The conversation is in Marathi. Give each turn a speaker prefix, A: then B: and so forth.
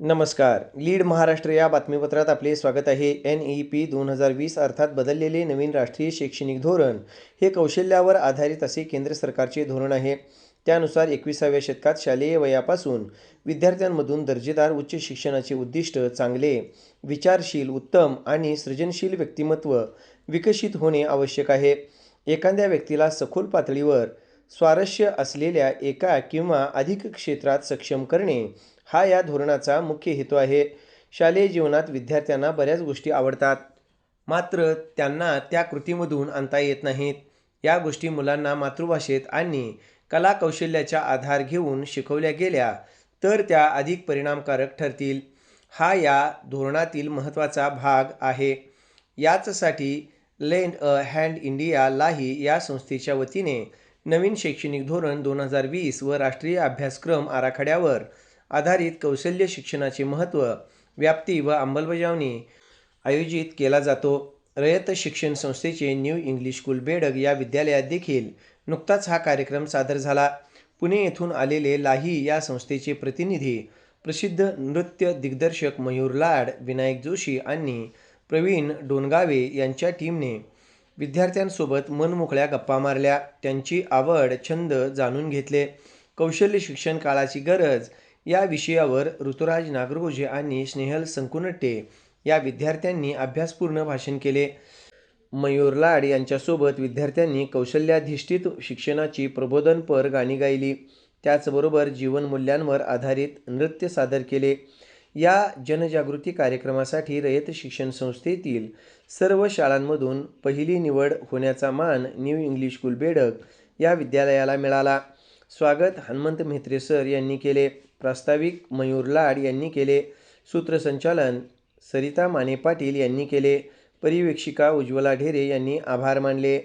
A: नमस्कार. लीड महाराष्ट्र या बातमीपत्रात आपले स्वागत आहे. एन ई पी दोन हजार वीस अर्थात बदललेले नवीन राष्ट्रीय शैक्षणिक धोरण हे कौशल्यावर आधारित असे केंद्र सरकारचे धोरण आहे. त्यानुसार एकविसाव्या शतकात शालेय वयापासून विद्यार्थ्यांमधून दर्जेदार उच्च शिक्षणाचे उद्दिष्ट चांगले विचारशील उत्तम आणि सृजनशील व्यक्तिमत्व विकसित होणे आवश्यक आहे. एखाद्या व्यक्तीला सखोल पातळीवर स्वारस्य असलेल्या एका किंवा अधिक क्षेत्रात सक्षम करणे हा या धोरणाचा मुख्य हेतू आहे. शालेय जीवनात विद्यार्थ्यांना बऱ्याच गोष्टी आवडतात. मात्र त्यांना त्या कृतीमधून आणता येत नाहीत. या गोष्टी मुलांना मातृभाषेत आणि कला कौशल्याचा आधार घेऊन शिकवल्या गेल्या तर त्या अधिक परिणामकारक ठरतील. हा या धोरणातील महत्त्वाचा भाग आहे. याचसाठी लेंड अ हँड इंडिया लाही या संस्थेच्या वतीने नवीन शैक्षणिक धोरण दोन हजार वीस व राष्ट्रीय अभ्यासक्रम आराखड्यावर आधारित कौशल्य शिक्षणाचे महत्त्व व्याप्ती व अंमलबजावणी आयोजित केला जातो. रयत शिक्षण संस्थेचे न्यू इंग्लिश स्कूल बेडग या विद्यालयात देखील नुकताच हा कार्यक्रम सादर झाला. पुणे येथून आलेले लाही या संस्थेचे प्रतिनिधी प्रसिद्ध नृत्य दिग्दर्शक मयूर लाड विनायक जोशी आणि प्रवीण डोनगावे यांच्या टीमने विद्यार्थ्यांसोबत मनमोकळ्या गप्पा मारल्या. त्यांची आवड छंद जाणून घेतले. कौशल्य शिक्षण काळाची गरज या विषयावर ऋतुराज नागरगोजे आणि स्नेहल संकुनट्टे या विद्यार्थ्यांनी अभ्यासपूर्ण भाषण केले. मयूर लाड यांच्यासोबत विद्यार्थ्यांनी कौशल्याधिष्ठित शिक्षणाची प्रबोधनपर गाणी गायली. त्याचबरोबर जीवनमूल्यांवर आधारित नृत्य सादर केले. या जनजागृती कार्यक्रमासाठी रयत शिक्षण संस्थेतील सर्व शाळांमधून पहिली निवड होण्याचा मान न्यू इंग्लिश स्कूल बेडक या विद्यालयाला मिळाला. स्वागत हनुमंत म्हेत्रे सर यांनी केले. प्रास्ताविक मयूर लाड यांनी केले. सूत्रसंचालन सरिता माने पाटील यांनी केले. पर्यवेक्षिका उज्ज्वला ढेरे यांनी आभार मानले.